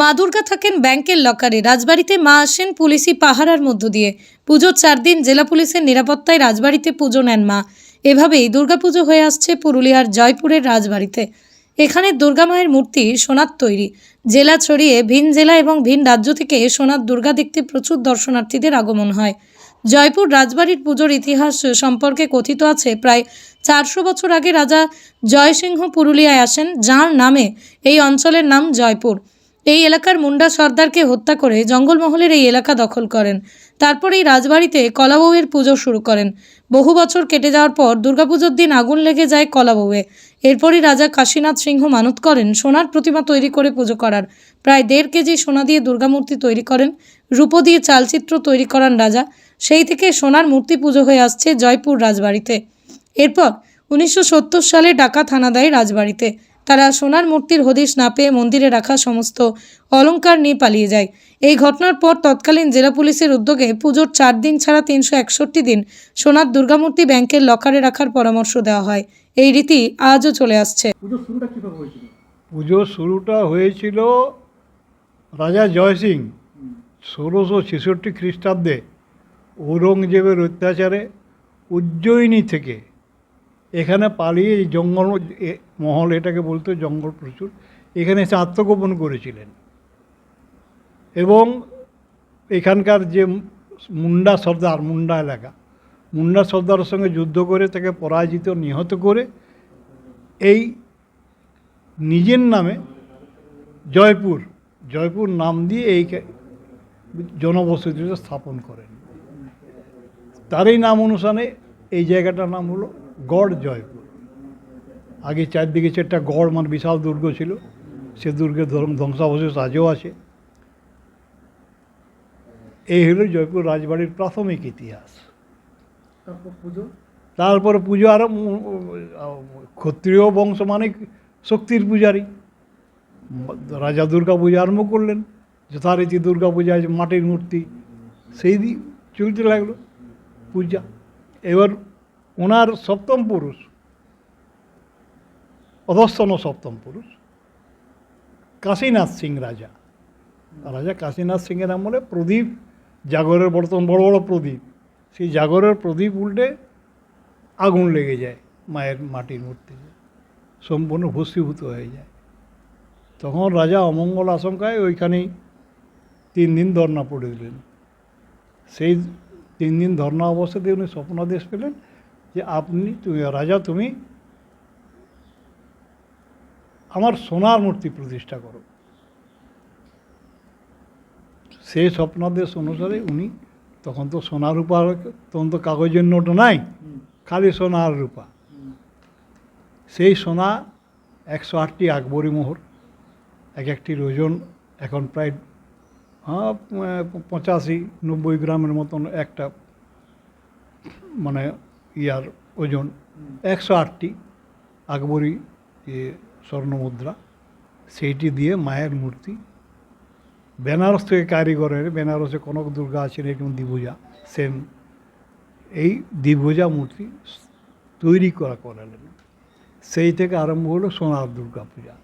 মা দুর্গা থাকেন ব্যাংকের লকারে। রাজবাড়িতে মা আসেন পুলিশি পাহারার মধ্য দিয়ে। পুজোর চার দিন জেলা পুলিশের নিরাপত্তায় রাজবাড়িতে পুজো নেন মা। এভাবেই দুর্গাপুজো হয়ে আসছে পুরুলিয়ার জয়পুরের রাজবাড়িতে। এখানে দুর্গা মায়ের মূর্তি সোনার তৈরি। জেলা ছড়িয়ে ভিন জেলা এবং ভিন রাজ্য থেকে সোনার দুর্গা দেখতে প্রচুর দর্শনার্থীদের আগমন হয়। জয়পুর রাজবাড়ির পুজোর ইতিহাস সম্পর্কে কথিত আছে। প্রায় চারশো বছর আগে রাজা জয়সিংহ পুরুলিয়ায় আসেন, যার নামে এই অঞ্চলের নাম জয়পুর। এই এলাকার মুন্ডা সর্দারকে হত্যা করে জঙ্গলমহলের এই এলাকা দখল করেন। তারপর এই রাজবাড়িতে কলাবউয়ের পুজো শুরু করেন। বহু বছর কেটে যাওয়ার পর দুর্গাপুজোর দিন আগুন লেগে যায় কলাবউয়ে। এরপরই রাজা কাশীনাথ সিংহ মানত করেন সোনার প্রতিমা তৈরি করে পুজো করার। প্রায় দেড় কেজি সোনা দিয়ে দুর্গামূর্তি তৈরি করেন। রূপো দিয়ে চালচিত্র তৈরি করান রাজা। সেই থেকে সোনার মূর্তি পুজো হয়ে আসছে জয়পুর রাজবাড়িতে। এরপর উনিশশো সত্তর সালে ডাকা থানা দেয় রাজবাড়িতে। তারা সোনার মূর্তির হদিশ না পেয়ে মন্দিরে রাখা সমস্ত অলংকার নিয়ে পালিয়ে যায়। এই ঘটনার পর তৎকালীন জেলা পুলিশের উদ্যোগে পুজোর চার দিন ছাড়া তিনশো একষট্টি দিন সোনার দুর্গামূর্তি ব্যাংকের লকারে রাখার পরামর্শ দেওয়া হয়। এই রীতি আজও চলে আসছে। পুজোর শুরুটা হয়েছিল? পুজোর শুরুটা হয়েছিল রাজা জয়সিং ষোলোশো ছেষট্টি খ্রিস্টাব্দে ঔরঙ্গজেবের অত্যাচারে উজ্জয়িনী থেকে এখানে পালিয়ে জঙ্গল মহল এটাকে বলতো জঙ্গল প্রচুর, এখানে এসে আত্মগোপন করেছিলেন। এবং এখানকার যে মুন্ডা সর্দার, মুন্ডা এলাকা, মুন্ডা সর্দারের সঙ্গে যুদ্ধ করে তাকে পরাজিত, নিহত করে এই নিজের নামে জয়পুর জয়পুর নাম দিয়ে এই জনবসতিটা স্থাপন করেন। তারই নাম অনুসারে এই জায়গাটার নাম হলো গড় জয়পুর আগে চারদিকে চারটা গড় মানে বিশাল দুর্গ ছিল। সে দুর্গের ধরুন ধ্বংসাবশেষ আজও আছে। এই হলো জয়পুর রাজবাড়ির প্রাথমিক ইতিহাস। তারপর পুজো? আরও ক্ষত্রিয় বংশ মানে শক্তির পূজারী। রাজা দুর্গা পূজা আরম্ভ করলেন। যথারীতি দুর্গা পূজা আছে মাটির মূর্তি। সেই দিন চলতে লাগল। পূজা। এবার ওনার সপ্তম পুরুষ, অধস্তন সপ্তম পুরুষ, কাশীনাথ সিং রাজা। রাজা কাশীনাথ সিংয়ের আমলে প্রদীপ জাগরের বর্তমান বড় বড় প্রদীপ, সেই জাগরের প্রদীপ উল্টে আগুন লেগে যায় মায়ের মাটির মূর্তিতে সম্পূর্ণ ভস্মীভূত হয়ে যায়। তখন রাজা অমঙ্গল আশঙ্কায় ওইখানেই তিন দিন ধর্না পড়ে দিলেন। সেই তিন দিন ধর্না অবস্থাতে উনি স্বপ্নাদেশ পেলেন যে আপনি তুমি রাজা, তুমি আমার সোনার মূর্তি প্রতিষ্ঠা করো। সেই স্বপ্নাদেশ অনুসারে উনি তখন তো সোনার রূপা, তখন তো কাগজের নোট নাই, খালি সোনা আর রূপা। সেই সোনা একশো আটটি আকবরী মোহর, এক একটির ওজন এখন প্রায় পঁচাশি, নব্বই গ্রামের মতন একটা মানে ইয়ার ওজন একশো আটটি। আকবরী যে স্বর্ণমুদ্রা, সেইটি দিয়ে মায়ের মূর্তি। বেনারস থেকে কারিগরের বেনারসে কনক দুর্গা আছেন, এরকম দ্বিভুজা। সেম এই দ্বিভুজা মূর্তি তৈরি করা করালেন। সেই থেকে আরম্ভ হলো সোনার দুর্গা পূজা